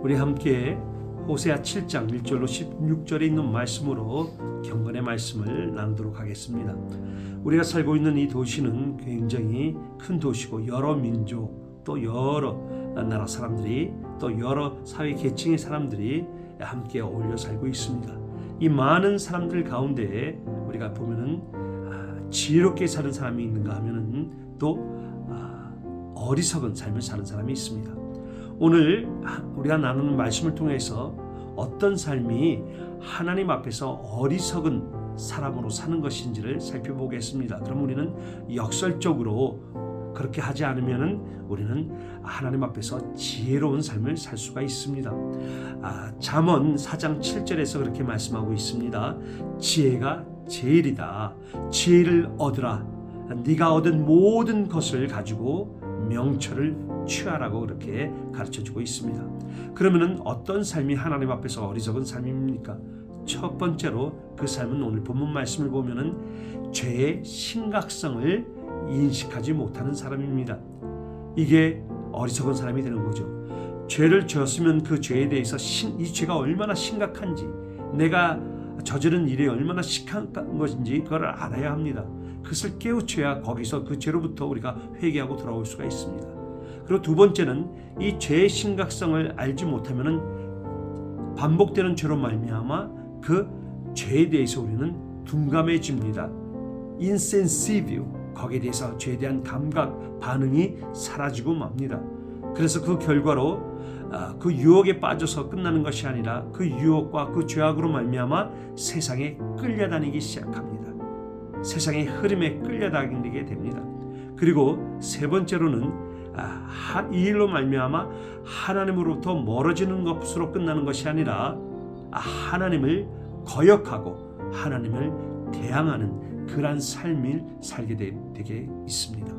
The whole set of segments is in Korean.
우리 함께 호세아 7장 1절로 16절에 있는 말씀으로 경건의 말씀을 나누도록 하겠습니다. 우리가 살고 있는 이 도시는 굉장히 큰 도시고 여러 민족 또 여러 나라 사람들이 또 여러 사회 계층의 사람들이 함께 어울려 살고 있습니다. 이 많은 사람들 가운데 우리가 보면은 아, 지혜롭게 사는 사람이 있는가 하면은 또 아, 어리석은 삶을 사는 사람이 있습니다. 오늘 우리가 나누는 말씀을 통해서 어떤 삶이 하나님 앞에서 어리석은 사람으로 사는 것인지를 살펴보겠습니다. 그럼 우리는 역설적으로 그렇게 하지 않으면은 우리는 하나님 앞에서 지혜로운 삶을 살 수가 있습니다. 아, 잠언 4장 7절에서 그렇게 말씀하고 있습니다. 지혜가 제일이다. 지혜를 얻으라. 네가 얻은 모든 것을 가지고 명철을 취하라고 그렇게 가르쳐 주고 있습니다. 그러면은 어떤 삶이 하나님 앞에서 어리석은 삶입니까? 첫 번째로 그 삶은 오늘 본문 말씀을 보면은 죄의 심각성을 인식하지 못하는 사람입니다. 이게 어리석은 사람이 되는 거죠. 죄를 지었으면 그 죄에 대해서 신, 이 죄가 얼마나 심각한지 내가 저지른 일이 얼마나 심각한 것인지 그걸 알아야 합니다. 그것을 깨우쳐야 거기서 그 죄로부터 우리가 회개하고 돌아올 수가 있습니다. 그리고 두 번째는 이 죄의 심각성을 알지 못하면은 반복되는 죄로 말미암아 그 죄에 대해서 우리는 둔감해집니다. 인센시브 거기에 대해서 죄에 대한 감각 반응이 사라지고 맙니다. 그래서 그 결과로 아, 그 유혹에 빠져서 끝나는 것이 아니라 그 유혹과 그 죄악으로 말미암아 세상에 끌려다니기 시작합니다. 세상의 흐름에 끌려다니게 됩니다. 그리고 세 번째로는 이 일로 말미암아 하나님으로부터 멀어지는 것으로 끝나는 것이 아니라 아, 하나님을 거역하고 하나님을 대항하는 그러한 삶을 살게 되, 되게 있습니다.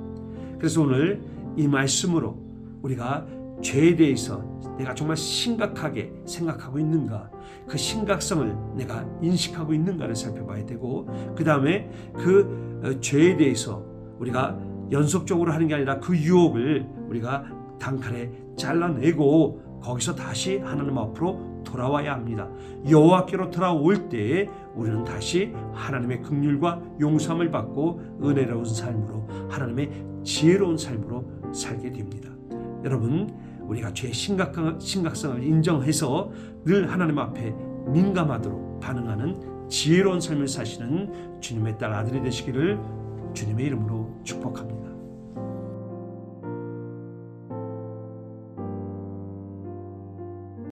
그래서 오늘 이 말씀으로 우리가 죄에 대해서 내가 정말 심각하게 생각하고 있는가, 그 심각성을 내가 인식하고 있는가를 살펴봐야 되고, 그 다음에 그 어, 죄에 대해서 우리가 연속적으로 하는 게 아니라 그 유혹을 우리가 단칼에 잘라내고 거기서 다시 하나님 앞으로 돌아와야 합니다. 여호와께로 돌아올 때 우리는 다시 하나님의 긍휼과 용서함을 받고 은혜로운 삶으로 하나님의 지혜로운 삶으로 살게 됩니다. 여러분 우리가 죄의 심각한, 심각성을 인정해서 늘 하나님 앞에 민감하도록 반응하는 지혜로운 삶을 사시는 주님의 딸 아들이 되시기를 주님의 이름으로 축복합니다.